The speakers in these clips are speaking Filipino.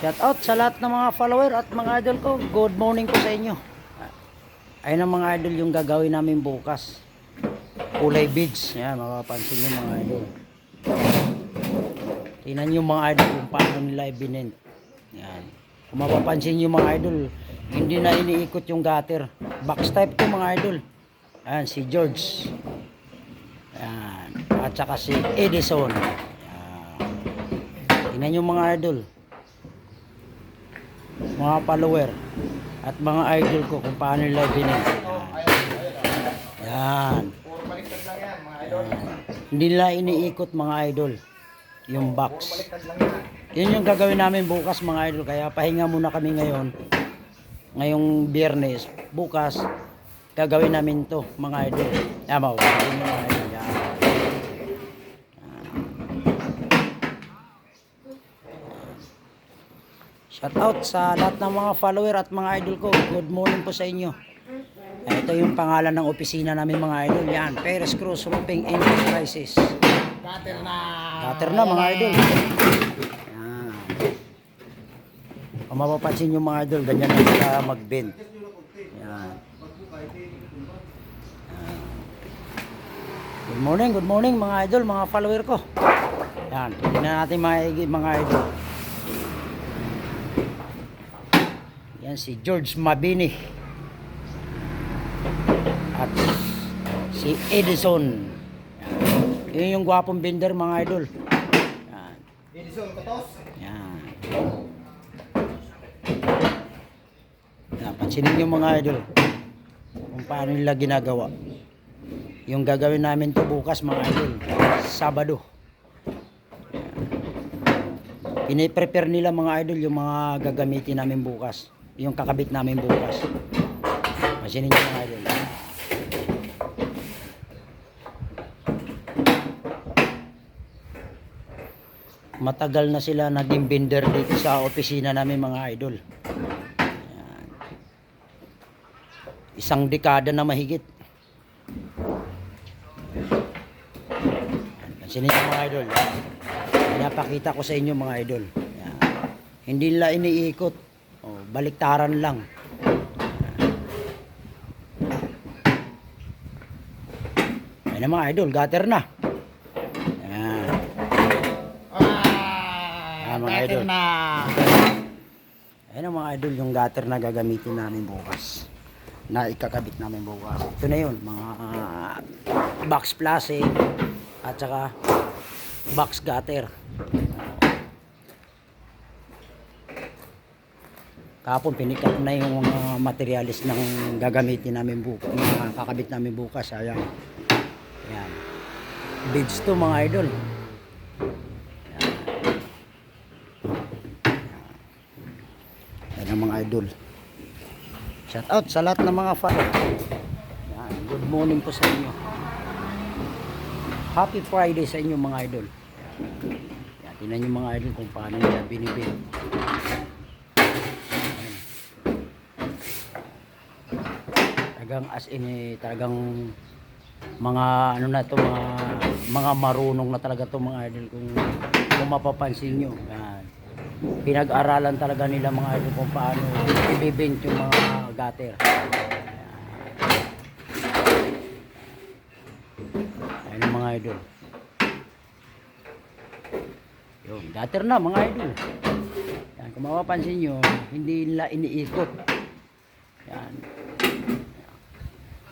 Shout out sa lahat ng mga follower at mga idol ko. Good morning po sa inyo. Ayun ang mga idol yung gagawin namin bukas. Kulay beads. Yan, mapapansin nyo mga idol. Tingnan nyo mga idol kung paano nila ibinent. Yan. Kung mapapansin nyo mga idol, hindi na iniikot yung gutter. Box type to mga idol. Yan, si George. Yan. At saka si Edison. Yan. Tingnan nyo mga idol mga follower at mga idol ko kung paano nila binili. Yan. Yan. Hindi nila iniikot mga idol yung box. Yun yung gagawin namin bukas mga idol. Kaya pahinga muna kami ngayon. Ngayong biyernes. Bukas, gagawin namin to mga idol. Mo. Mga idol. Yan. Shout out sa lahat ng mga follower at mga idol ko. Good morning po sa inyo. Ito yung pangalan ng opisina namin mga idol. Yan, Perez Cruz Roofing Enterprises. Gutter na. Gutter na mga idol. Yan. Kung mapapansin yung mga idol, ganyan na sila mag-bend. Yan. Good morning, good morning mga idol, mga follower ko. Yan, tingnan natin mga, mga idol. Yan si George Mabini. At si Edison. Yan. Yun yung gwapong vendor mga idol. Yan. Edison Kotos. Yan. Yan. Pansinin yung mga idol. Kung paano nila ginagawa. Yung gagawin namin to bukas mga idol. Sabado. Piniprepare nila mga idol yung mga gagamitin namin bukas. Yung kakabit namin bukas. Pansinin yung mga idol. matagal na sila naging vendor dito sa opisina namin mga idol. Ayan. Isang dekada na mahigit. Ayan. Pansinin niyo mga idol. Pinapakita ko sa inyo mga idol. Ayan. Hindi nila iniikot. O, baliktaran lang. Ayan. Na mga idol, gutter na. Ayan. Ah, Ah, mga idol. na. Ayan mga idol yung gutter na gagamitin namin bukas. Na ikakabit namin bukas. Ito na yun, mga ah, box plastic at saka box gutter. Kapon pinikap na yung mga materialis ng gagamitin namin bukas, mga kakabit namin bukas. Ayan. Ayan. Beads to mga idol. Yan ang mga idol. Shout out sa lahat ng mga fan. Yan, good morning po sa inyo. Happy Friday sa inyo mga idol. Yan, tingnan nyo mga idol kung paano nila binibig. Talagang as in eh, talagang mga ano na to mga mga marunong na talaga to mga idol kung, kung mapapansin nyo. Yan pinag-aralan talaga nila mga idol kung paano ibibent yung mga gutter. Ayan mga idol. Yung gutter na mga idol. Yan, kung mapapansin nyo, hindi nila iniikot. Yan.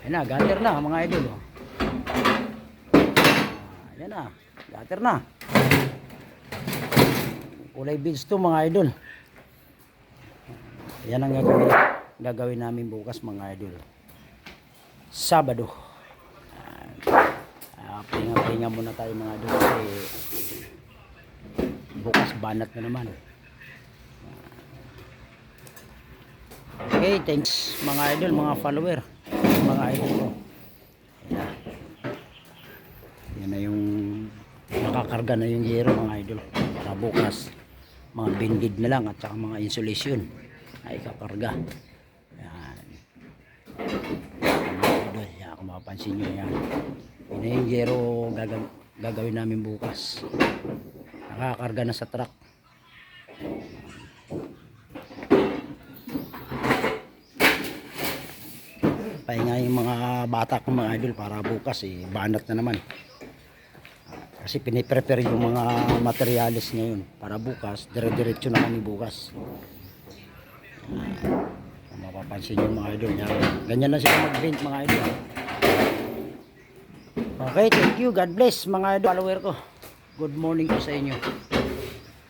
Ayan na, gutter na mga idol. Oh. Ah, Ayan na, gutter na. Kulay beads to mga idol. Yan ang gagawin, gagawin namin bukas mga idol. Sabado. Uh, Pahinga-pahinga muna tayo mga idol kasi bukas banat na naman. Okay, thanks mga idol, mga follower, mga idol ko. Yan. Yan na yung nakakarga na yung yero mga idol. Para bukas mga bindid na lang at saka mga insulation ay kakarga yan. Mga idol yan kung mapapansin nyo yan. Yun yung yero gagawin, gagawin namin bukas. Nakakarga na sa truck. Pahinga yung mga bata ko mga idol para bukas eh, banat na naman. Kasi piniprepare yung mga materialis ngayon para bukas, dire-diretso na kami bukas. Kung mapapansin yung mga idol. Yan. Ganyan na sila mag-paint mga idol. Okay, thank you. God bless mga idol. Follower ko. Good morning po sa inyo.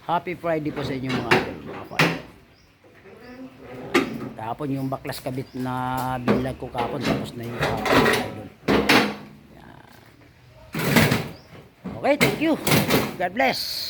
Happy Friday po sa inyo. Mga idol. Kahapon yung baklas kabit na bilag ko kahapon tapos na yung kahapon mga idol. Yan. Okay, thank you. God bless.